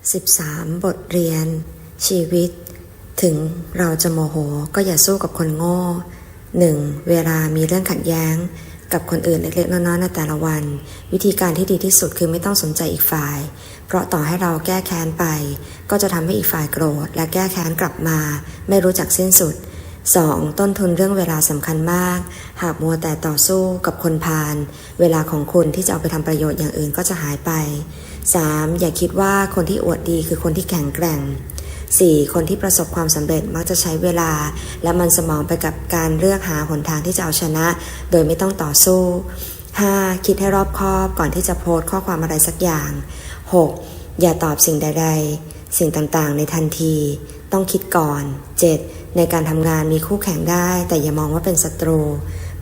13 บทเรียน ชีวิต ถึงเราจะโมโหก็อย่าสู้กับคนโง่ 1. เวลามีเรื่องขัดแย้ง กับคนอื่นเล็กๆน้อยๆในแต่ละวัน วิธีการที่ดีที่สุดคือไม่ต้องสนใจอีกฝ่าย เพราะต่อให้เราแก้แค้นไป ก็จะทำให้อีกฝ่ายโกรธ และแก้แค้นกลับมา ไม่รู้จักสิ้นสุด 2. ต้นทุนเรื่องเวลาสำคัญมาก หากมัวแต่ต่อสู้กับคนพาลเวลาของคุณที่จะเอาไปทำประโยชน์อย่างอื่นก็จะหายไป 3. อย่าคิดว่าคนที่อวดดีคือคนที่แข็งแกร่ง 4. คนที่ประสบความสำเร็จมักจะใช้เวลา และมันสมองไปกับการเลือกหาหนทางที่จะเอาชนะ โดยไม่ต้องต่อสู้ 5. คิดให้รอบคอบก่อนที่จะโพสต์ข้อความอะไรสักอย่าง 6. อย่าตอบสิ่งใดๆ สิ่งต่างๆ ในทันที ต้องคิดก่อน 7. ในการทำงานมีคู่แข่งได้ แต่อย่ามองว่าเป็นศัตรู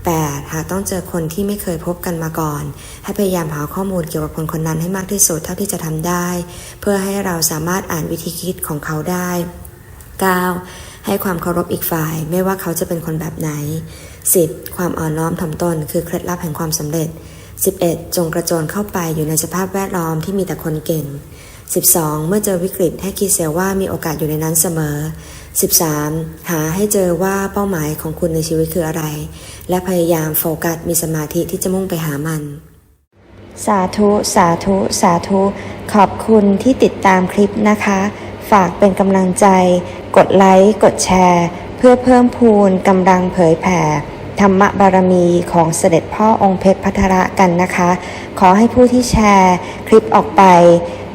8. หากต้องเจอคนที่ไม่เคยพบกันมาก่อน ให้พยายามหาข้อมูลเกี่ยวกับคนคนนั้นให้มากที่สุดเท่าที่จะทำได้ เพื่อให้เราสามารถอ่านวิธีคิดของเขาได้ 9. ให้ความเคารพอีกฝ่ายไม่ว่าเขาจะเป็นคนแบบไหน 10. ความอ่อนน้อมถ่อมตนคือเคล็ดลับแห่งความสำเร็จ 11. จงกระโจนเข้าไปอยู่ในสภาพแวดล้อมที่มีแต่คนเก่ง 12. เมื่อเจอวิกฤตให้คิดเสียว่ามีโอกาสอยู่ในนั้นเสมอ 13. หาให้เจอว่าเป้าหมายของคุณในชีวิตคืออะไร และพยายามโฟกัสมีสมาธิที่จะมุ่งไปหามัน สาธุ สาธุ สาธุ ขอบคุณที่ติดตามคลิปนะคะ ฝากเป็นกำลังใจ กดไลค์ กดแชร์ เพื่อเพิ่มพูนกำลังเผยแผ่ ธรรมบารมีของเสด็จพ่อองค์เพชรพัทระกันนะคะ ขอให้ผู้ที่แชร์คลิปออกไป